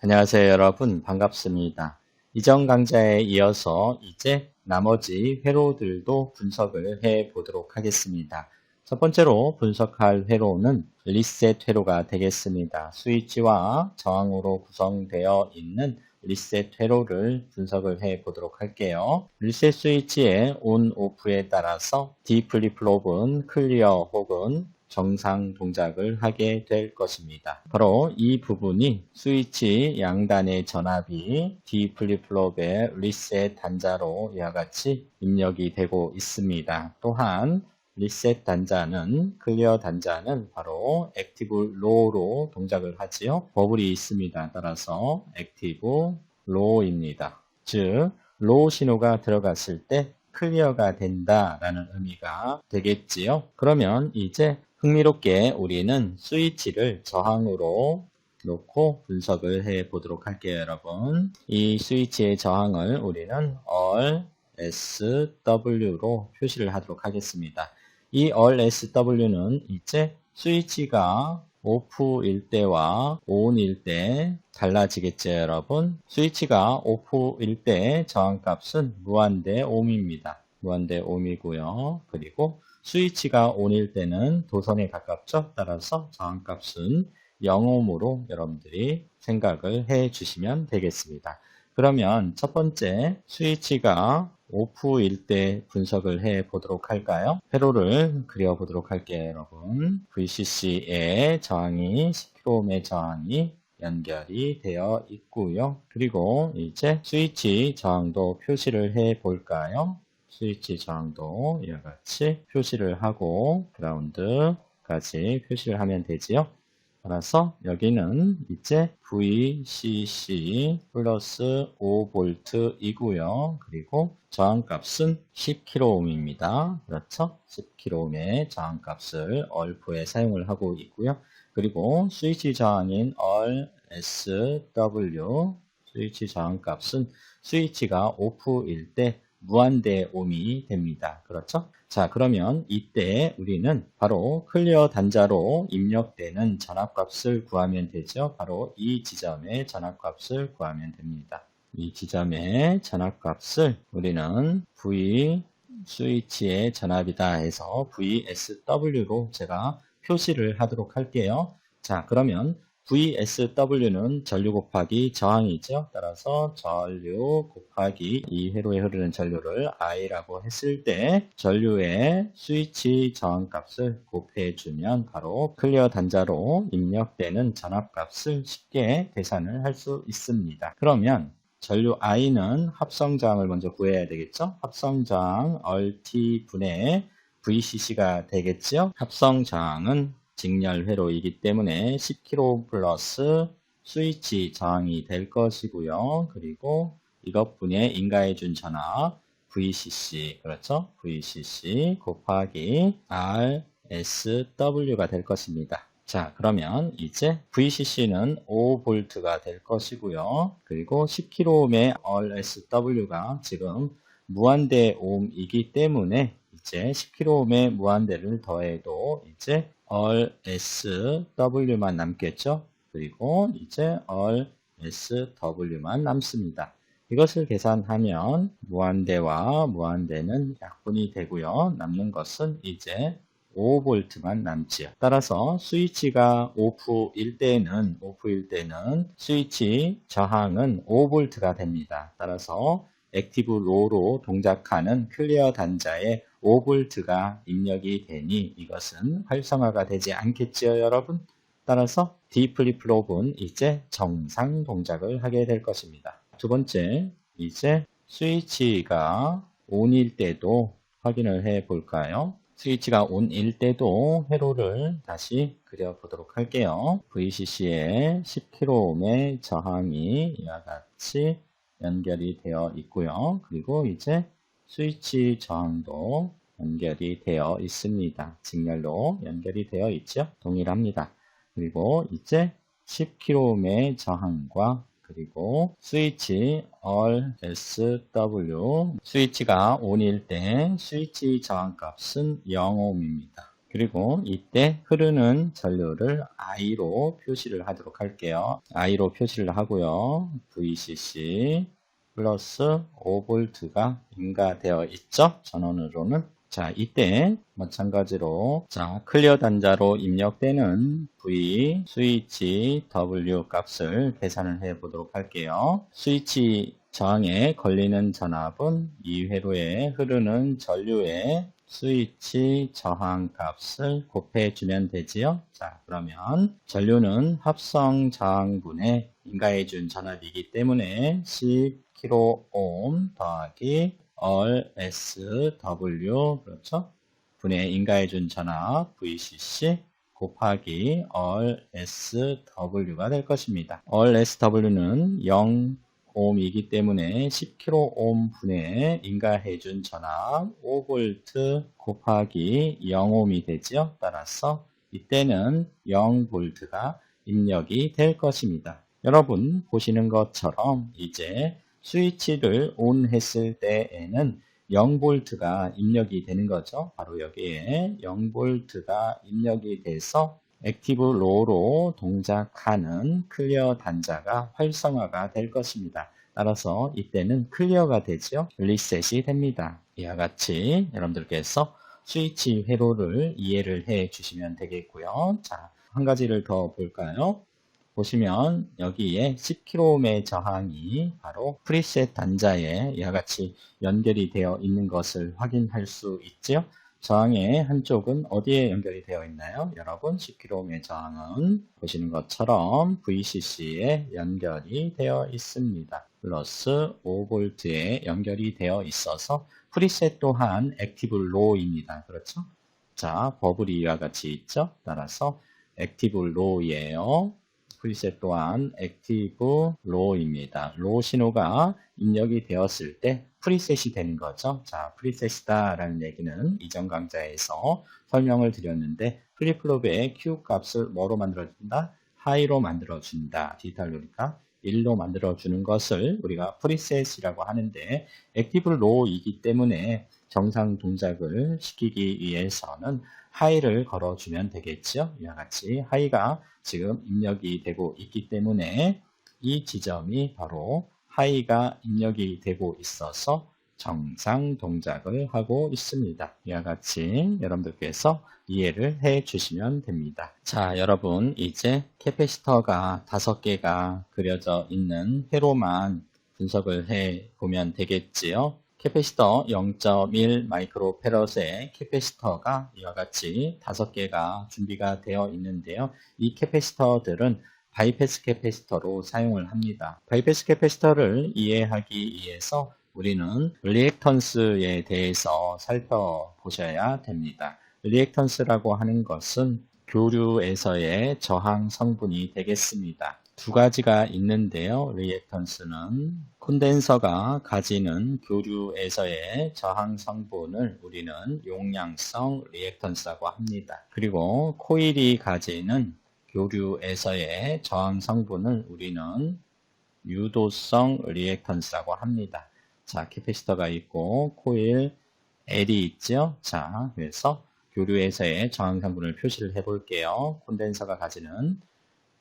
안녕하세요 여러분 반갑습니다. 이전 강좌에 이어서 이제 나머지 회로들도 분석을 해 보도록 하겠습니다. 첫 번째로 분석할 회로는 리셋 회로가 되겠습니다. 스위치와 저항으로 구성되어 있는 리셋 회로를 분석을 해 보도록 할게요. 리셋 스위치의 온, 오프에 따라서 D 플립플롭은 클리어 혹은 정상 동작을 하게 될 것입니다. 바로 이 부분이 스위치 양단의 전압이 D 플립플롭의 리셋 단자로 이와 같이 입력이 되고 있습니다. 또한 리셋 단자는 클리어 단자는 바로 액티브 로우로 동작을 하지요. 버블이 있습니다. 따라서 액티브 로우입니다. 즉 로우 신호가 들어갔을 때 클리어가 된다라는 의미가 되겠지요. 그러면 이제 흥미롭게 우리는 스위치를 저항으로 놓고 분석을 해 보도록 할게요, 여러분. 이 스위치의 저항을 우리는 all SW로 표시를 하도록 하겠습니다. 이 all SW는 이제 스위치가 오프일 때와 온일 때 달라지겠죠, 여러분. 스위치가 오프일 때 저항값은 무한대 옴입니다. 무한대 옴이고요. 그리고 스위치가 온일 때는 도선에 가깝죠. 따라서 저항값은 0옴으로 여러분들이 생각을 해 주시면 되겠습니다. 그러면 첫 번째 스위치가 오프일 때 분석을 해 보도록 할까요? 회로를 그려 보도록 할게요, 여러분. VCC의 저항이 10kohm의 저항이 연결이 되어 있고요. 그리고 이제 스위치 저항도 표시를 해 볼까요? 스위치 저항도 이와 같이 표시를 하고 그라운드까지 표시를 하면 되지요. 따라서 여기는 이제 VCC 플러스 5V이고요. 그리고 저항값은 10kΩ입니다. 그렇죠? 10kΩ의 저항값을 얼프에 사용을 하고 있고요. 그리고 스위치 저항인 all SW 스위치 저항값은 스위치가 오프일 때 무한대 옴이 됩니다. 그렇죠? 자, 그러면 이때 우리는 바로 클리어 단자로 입력되는 전압값을 구하면 되죠. 바로 이 지점의 전압값을 구하면 됩니다. 이 지점의 전압값을 우리는 V 스위치의 전압이다 해서 VSW로 제가 표시를 하도록 할게요. 자, 그러면 VSW는 전류 곱하기 저항이죠. 따라서 전류 곱하기 이 회로에 흐르는 전류를 I라고 했을 때 전류의 스위치 저항값을 곱해주면 바로 클리어 단자로 입력되는 전압값을 쉽게 계산을 할 수 있습니다. 그러면 전류 I는 합성저항을 먼저 구해야 되겠죠. 합성저항 RT분의 VCC가 되겠죠. 합성저항은 직렬 회로이기 때문에 10kg 플러스 스위치 저항이 될 것이고요. 그리고 이것분의 인가해준 전압 VCC 그렇죠? VCC 곱하기 RSW가 될 것입니다. 자 그러면 이제 VCC는 5V가 될 것이고요. 그리고 10kΩ의 RSW가 지금 무한대 옴이기 때문에 이제 10kΩ의 무한대를 더해도 이제 all SW만 남겠죠. 그리고 이제 all SW만 남습니다. 이것을 계산하면 무한대와 무한대는 약분이 되고요. 남는 것은 이제 5V만 남지요. 따라서 스위치가 오프일 때는 오프일 때는 스위치 저항은 5V가 됩니다. 따라서 액티브 로로 동작하는 클리어 단자의 5V가 입력이 되니 이것은 활성화가 되지 않겠지요, 여러분? 따라서 D 플립플롭은 이제 정상 동작을 하게 될 것입니다. 두 번째, 이제 스위치가 ON일 때도 확인을 해 볼까요? 스위치가 ON일 때도 회로를 다시 그려보도록 할게요. VCC에 10kΩ의 저항이 이와 같이 연결이 되어 있고요. 그리고 이제 스위치 저항도 연결이 되어 있습니다. 직렬로 연결이 되어 있죠. 동일합니다. 그리고 이제 10kΩ의 저항과 그리고 스위치 all SW 스위치가 ON일 때 스위치 저항값은 0옴입니다. 그리고 이때 흐르는 전류를 I로 표시를 하도록 할게요. I로 표시를 하고요. VCC 플러스 5V가 인가되어 있죠. 전원으로는. 자, 이때 마찬가지로 자, 클리어 단자로 입력되는 V 스위치 W 값을 계산을 해 보도록 할게요. 스위치 저항에 걸리는 전압은 이 회로에 흐르는 전류의 스위치 저항 값을 곱해 주면 되지요. 자, 그러면 전류는 합성 저항분에 인가해 준 전압이기 때문에 10kΩ 더하기 all SW 그렇죠? 분의 인가해 준 전압 VCC 곱하기 all SW가 될 것입니다. all SW는 0 ohm이기 때문에 10kΩ 분의 인가해준 전압 5V 곱하기 0ohm이 되지요. 따라서 이때는 0V가 입력이 될 것입니다. 여러분 보시는 것처럼 이제 스위치를 ON 했을 때에는 0V가 입력이 되는 거죠. 바로 여기에 0V가 입력이 돼서 액티브 로로 동작하는 클리어 단자가 활성화가 될 것입니다. 따라서 이때는 클리어가 되죠. 리셋이 됩니다. 이와 같이 여러분들께서 스위치 회로를 이해를 해 주시면 되겠고요. 자, 한 가지를 더 볼까요? 보시면 여기에 10kΩ의 저항이 바로 프리셋 단자에 이와 같이 연결이 되어 있는 것을 확인할 수 있죠. 저항의 한쪽은 어디에 연결이 되어 있나요? 여러분 10kΩ의 저항은 보시는 것처럼 VCC에 연결이 되어 있습니다. 플러스 5V에 연결이 되어 있어서 프리셋 또한 액티브 로우입니다. 그렇죠? 자, 버블이 이와 같이 있죠? 따라서 액티브 로우예요. 프리셋 또한 액티브 로우입니다. 로우 신호가 입력이 되었을 때 프리셋이 되는 거죠. 자, 프리셋이다라는 얘기는 이전 강좌에서 설명을 드렸는데 플립플롭의 Q 값을 뭐로 만들어준다? 하이로 만들어준다. 디지털 요리가 1로 만들어주는 것을 우리가 프리셋이라고 하는데 액티브 로우이기 때문에 정상 동작을 시키기 위해서는 하이를 걸어주면 되겠죠. 이와 같이 하이가 지금 입력이 되고 있기 때문에 이 지점이 바로 하이가 입력이 되고 있어서 정상 동작을 하고 있습니다. 이와 같이 여러분들께서 이해를 해 주시면 됩니다. 자, 여러분 이제 캐패시터가 다섯 개가 그려져 있는 회로만 분석을 해 보면 되겠지요. 캐패시터 0.1 마이크로 페럿의 캐패시터가 이와 같이 다섯 개가 준비가 되어 있는데요. 이 캐패시터들은 바이패스 캐패시터로 사용을 합니다. 바이패스 캐패시터를 이해하기 위해서 우리는 리액턴스에 대해서 살펴보셔야 됩니다. 리액턴스라고 하는 것은 교류에서의 저항 성분이 되겠습니다. 두 가지가 있는데요. 리액턴스는 콘덴서가 가지는 교류에서의 저항 성분을 우리는 용량성 리액턴스라고 합니다. 그리고 코일이 가지는 교류에서의 저항 성분을 우리는 유도성 리액턴스라고 합니다. 자, 캐패시터가 있고 코일 L이 있죠. 자, 그래서 교류에서의 저항 성분을 표시를 해 볼게요. 콘덴서가 가지는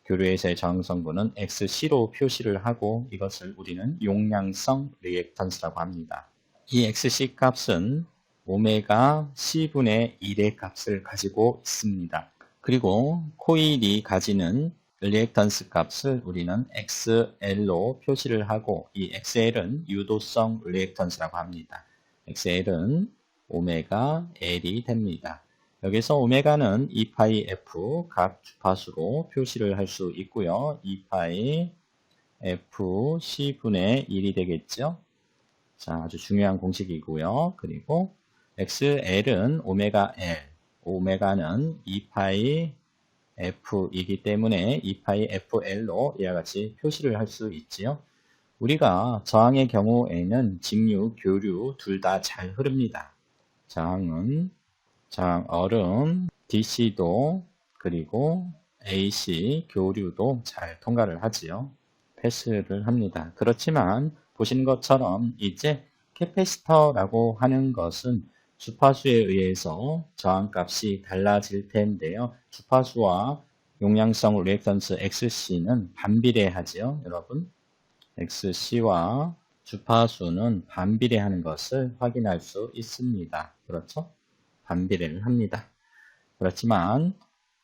교류에서의 저항 성분은 XC로 표시를 하고 이것을 우리는 용량성 리액턴스라고 합니다. 이 XC 값은 오메가 C분의 1의 값을 가지고 있습니다. 그리고 코일이 가지는 리액턴스 값을 우리는 XL로 표시를 하고 이 XL은 유도성 리액턴스라고 합니다. XL은 오메가 L이 됩니다. 여기서 오메가는 2파이 F 각 주파수로 표시를 할 수 있고요. 2파이 F C분의 1이 되겠죠. 자, 아주 중요한 공식이고요. 그리고 XL은 오메가 L, 오메가는 2파이 F이기 때문에 2파이 FL로 이와 같이 표시를 할 수 있지요. 우리가 저항의 경우에는 직류, 교류 둘 다 잘 흐릅니다. 저항은 저항 얼음, DC도 그리고 AC 교류도 잘 통과를 하지요. 패스를 합니다. 그렇지만 보시는 것처럼 이제 캐패시터라고 하는 것은 주파수에 의해서 저항값이 달라질 텐데요. 주파수와 용량성 리액턴스 XC는 반비례하지요, 여러분. XC와 주파수는 반비례하는 것을 확인할 수 있습니다. 그렇죠? 반비례를 합니다. 그렇지만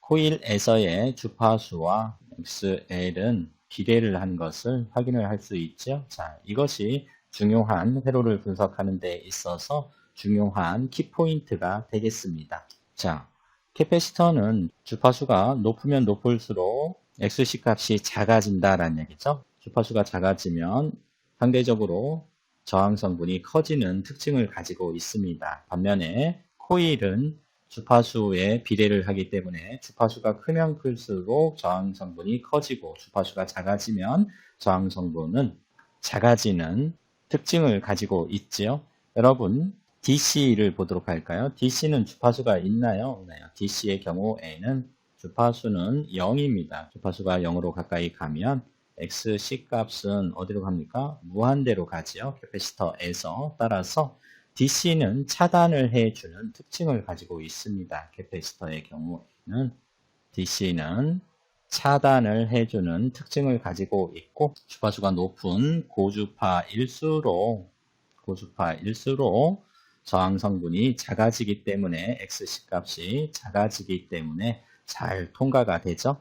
코일에서의 주파수와 XL은 비례를 한 것을 확인을 할 수 있죠. 자, 이것이 중요한 회로를 분석하는 데 있어서 중요한 키포인트가 되겠습니다. 자, 캐패시터는 주파수가 높으면 높을수록 XC 값이 작아진다라는 얘기죠. 주파수가 작아지면 상대적으로 저항 성분이 커지는 특징을 가지고 있습니다. 반면에 코일은 주파수에 비례를 하기 때문에 주파수가 크면 클수록 저항 성분이 커지고 주파수가 작아지면 저항 성분은 작아지는 특징을 가지고 있지요. 여러분 DC를 보도록 할까요? DC는 주파수가 있나요? 없나요? DC의 경우에는 주파수는 0입니다. 주파수가 0으로 가까이 가면 XC 값은 어디로 갑니까? 무한대로 가지요. 캐패시터에서 따라서 DC는 차단을 해주는 특징을 가지고 있습니다. 캐패시터의 경우에는 DC는 차단을 해주는 특징을 가지고 있고 주파수가 높은 고주파일수록 고주파일수록 저항 성분이 작아지기 때문에 XC 값이 작아지기 때문에 잘 통과가 되죠.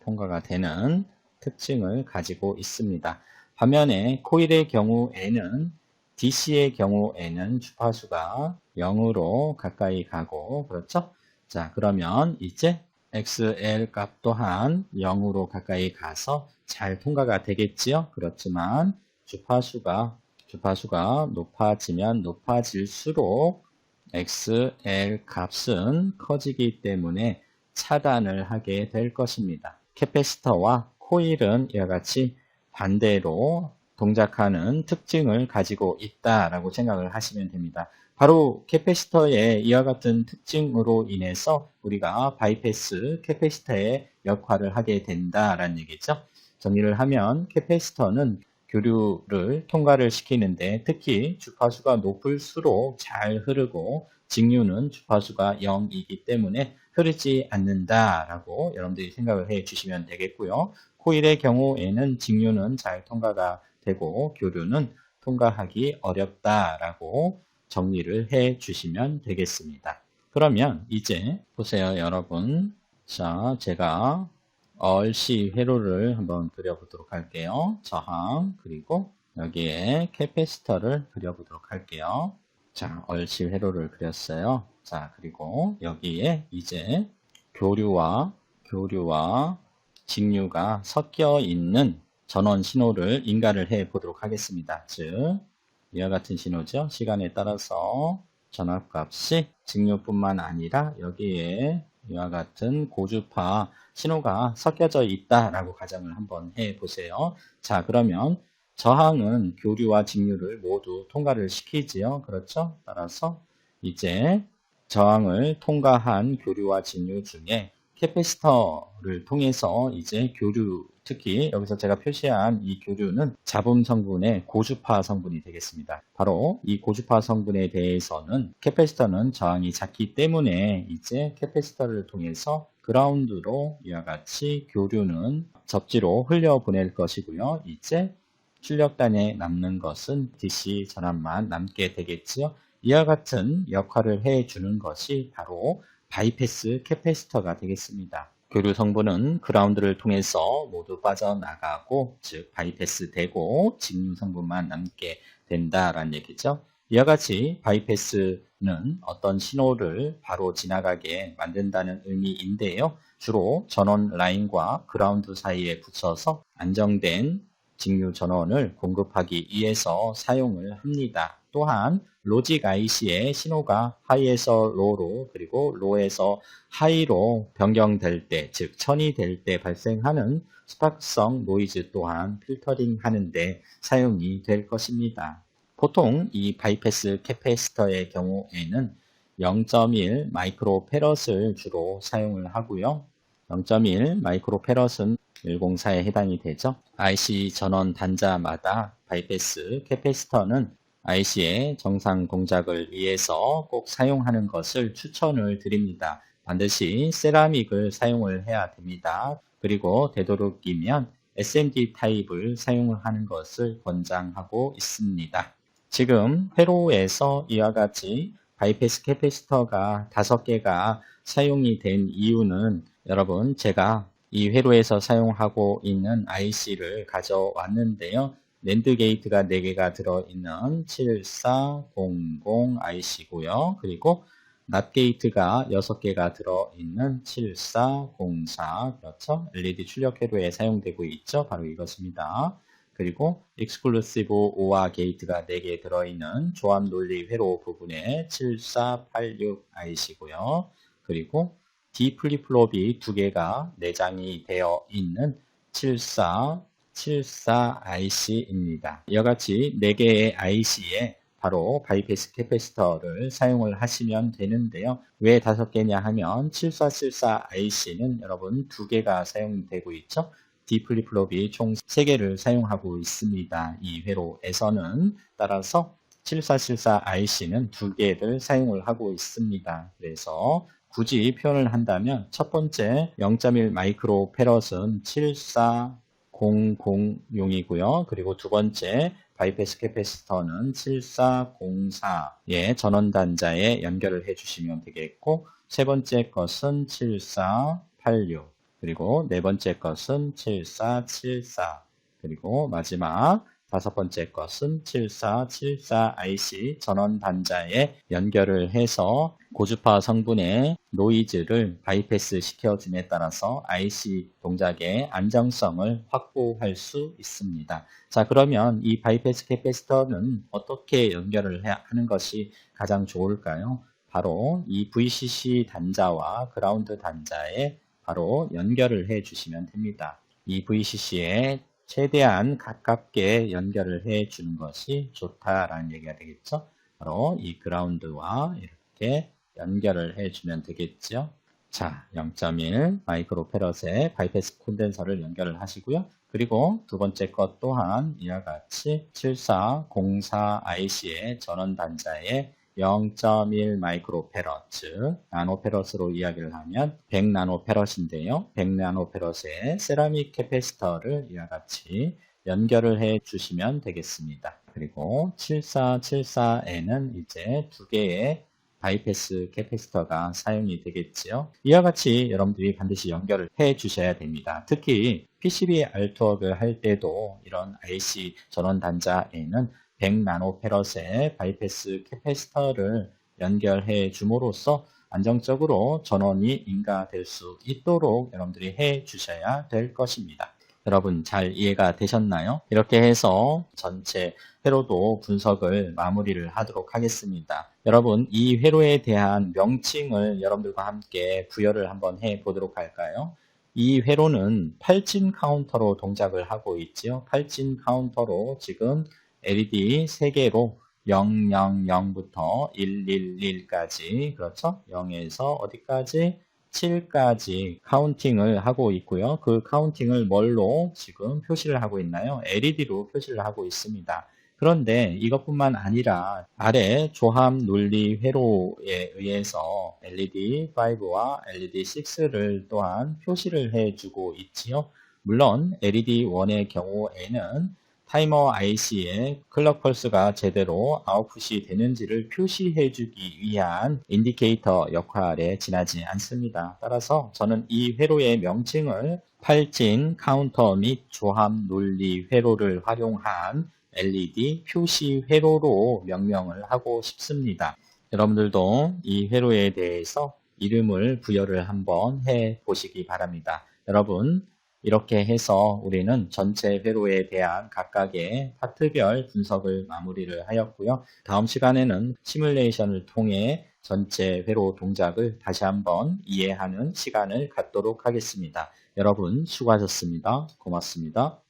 통과가 되는 특징을 가지고 있습니다. 반면에 코일의 경우에는 DC의 경우에는 주파수가 0으로 가까이 가고 그렇죠? 자 그러면 이제 XL 값 또한 0으로 가까이 가서 잘 통과가 되겠지요? 그렇지만 주파수가 주파수가 높아지면 높아질수록 XL 값은 커지기 때문에 차단을 하게 될 것입니다. 캐패시터와 코일은 이와 같이 반대로 동작하는 특징을 가지고 있다라고 생각을 하시면 됩니다. 바로 캐패시터의 이와 같은 특징으로 인해서 우리가 바이패스 캐패시터의 역할을 하게 된다라는 얘기죠. 정리를 하면 캐패시터는 교류를 통과를 시키는데 특히 주파수가 높을수록 잘 흐르고 직류는 주파수가 0이기 때문에 흐르지 않는다라고 여러분들이 생각을 해 주시면 되겠고요. 코일의 경우에는 직류는 잘 통과가 되고 교류는 통과하기 어렵다라고 정리를 해 주시면 되겠습니다. 그러면 이제 보세요 여러분 자 제가 얼씨 회로를 한번 그려보도록 할게요. 저항 그리고 여기에 캐패시터를 그려보도록 할게요. 자, 얼씨 회로를 그렸어요. 자, 그리고 여기에 이제 교류와 교류와 직류가 섞여 있는 전원 신호를 인가를 해 보도록 하겠습니다. 즉, 이와 같은 신호죠. 시간에 따라서 전압값이 직류뿐만 아니라 여기에 이와 같은 고주파 신호가 섞여져 있다라고 가정을 한번 해 보세요. 자, 그러면 저항은 교류와 직류를 모두 통과를 시키지요. 그렇죠? 따라서 이제 저항을 통과한 교류와 직류 중에 캐패시터를 통해서 이제 교류 특히 여기서 제가 표시한 이 교류는 잡음 성분의 고주파 성분이 되겠습니다. 바로 이 고주파 성분에 대해서는 캐패시터는 저항이 작기 때문에 이제 캐패시터를 통해서 그라운드로 이와 같이 교류는 접지로 흘려보낼 것이고요. 이제 출력단에 남는 것은 DC 전압만 남게 되겠지요. 이와 같은 역할을 해주는 것이 바로 바이패스 캐패시터가 되겠습니다. 교류 성분은 그라운드를 통해서 모두 빠져나가고 즉 바이패스 되고 직류 성분만 남게 된다라는 얘기죠. 이와 같이 바이패스는 어떤 신호를 바로 지나가게 만든다는 의미인데요. 주로 전원 라인과 그라운드 사이에 붙여서 안정된 직류 전원을 공급하기 위해서 사용을 합니다. 또한 로직 IC의 신호가 하이에서 로로 그리고 로에서 하이로 변경될 때, 즉 천이 될 때 발생하는 스파크성 노이즈 또한 필터링 하는데 사용이 될 것입니다. 보통 이 바이패스 캐패시터의 경우에는 0.1 마이크로페럿을 주로 사용을 하고요. 0.1 마이크로페럿은 104에 해당이 되죠. IC 전원 단자마다 바이패스 캐패시터는 IC의 정상 동작을 위해서 꼭 사용하는 것을 추천을 드립니다. 반드시 세라믹을 사용을 해야 됩니다. 그리고 되도록이면 SMD 타입을 사용하는 것을 권장하고 있습니다. 지금 회로에서 이와 같이 바이패스 캐패시터가 5개가 사용이 된 이유는 여러분 제가 이 회로에서 사용하고 있는 IC를 가져왔는데요. 랜드 게이트가 4개가 들어있는 7400 IC고요. 그리고 낫 게이트가 6개가 들어있는 7404 그렇죠? LED 출력 회로에 사용되고 있죠. 바로 이것입니다. 그리고 OR 게이트가 4개 들어있는 조합 논리 회로 부분에 7486 IC고요. 그리고 D 플립플롭이 2개가 내장이 되어 있는 7474 IC입니다. 이와 같이 4개의 IC에 바로 바이패스 캐패시터를 사용을 하시면 되는데요. 왜 5개냐 하면 7474 IC는 여러분 2개가 사용되고 있죠. D 플립플롭이 총 3개를 사용하고 있습니다. 이 회로에서는 따라서 7474 IC는 2개를 사용을 하고 있습니다. 그래서 굳이 표현을 한다면 첫 번째 0.1 마이크로 페럿은 7400용이고요. 그리고 두 번째 바이패스 캐패시터는 7404의 전원 단자에 연결을 해 주시면 되겠고 세 번째 것은 7486 그리고 네 번째 것은 7474 그리고 마지막 다섯 번째 것은 7474 IC 전원 단자에 연결을 해서 고주파 성분의 노이즈를 바이패스 시켜줌에 따라서 IC 동작의 안정성을 확보할 수 있습니다. 자 그러면 이 바이패스 캐패시터는 어떻게 연결을 하는 것이 가장 좋을까요? 바로 이 VCC 단자와 그라운드 단자에 바로 연결을 해 주시면 됩니다. 이 VCC에 최대한 가깝게 연결을 해 주는 것이 좋다라는 얘기가 되겠죠. 바로 이 그라운드와 이렇게 연결을 해 주면 되겠죠. 자, 0.1 마이크로페럿에 바이패스 콘덴서를 연결을 하시고요. 그리고 두 번째 것 또한 이와 같이 7404 IC의 전원 단자에 0.1 마이크로페럿, 즉 나노페럿으로 이야기를 하면 100 나노페럿인데요. 100 나노페럿의 세라믹 캐패시터를 이와 같이 연결을 해 주시면 되겠습니다. 그리고 7474에는 이제 두 개의 바이패스 캐패시터가 사용이 되겠지요. 이와 같이 여러분들이 반드시 연결을 해 주셔야 됩니다. 특히 PCB 알투업을 할 때도 이런 IC 전원 단자에는 100나노페럿의 바이패스 캐패시터를 연결해 줌으로써 안정적으로 전원이 인가될 수 있도록 여러분들이 해 주셔야 될 것입니다. 여러분 잘 이해가 되셨나요? 이렇게 해서 전체 회로도 분석을 마무리를 하도록 하겠습니다. 여러분 이 회로에 대한 명칭을 여러분들과 함께 부여를 한번 해 보도록 할까요? 이 회로는 팔진 카운터로 동작을 하고 있지요. 팔진 카운터로 지금 LED 3개로 000부터 111까지 그렇죠? 0에서 어디까지? 7까지 카운팅을 하고 있고요. 그 카운팅을 뭘로 지금 표시를 하고 있나요? LED로 표시를 하고 있습니다. 그런데 이것뿐만 아니라 아래 조합 논리 회로에 의해서 LED5와 LED6를 또한 표시를 해주고 있지요. 물론 LED1의 경우에는 타이머 IC에 클럭 펄스가 제대로 아웃풋이 되는지를 표시해 주기 위한 인디케이터 역할에 지나지 않습니다. 따라서 저는 이 회로의 명칭을 팔진 카운터 및 조합 논리 회로를 활용한 LED 표시 회로로 명명을 하고 싶습니다. 여러분들도 이 회로에 대해서 이름을 부여를 한번 해 보시기 바랍니다. 여러분, 이렇게 해서 우리는 전체 회로에 대한 각각의 파트별 분석을 마무리를 하였고요. 다음 시간에는 시뮬레이션을 통해 전체 회로 동작을 다시 한번 이해하는 시간을 갖도록 하겠습니다. 여러분 수고하셨습니다. 고맙습니다.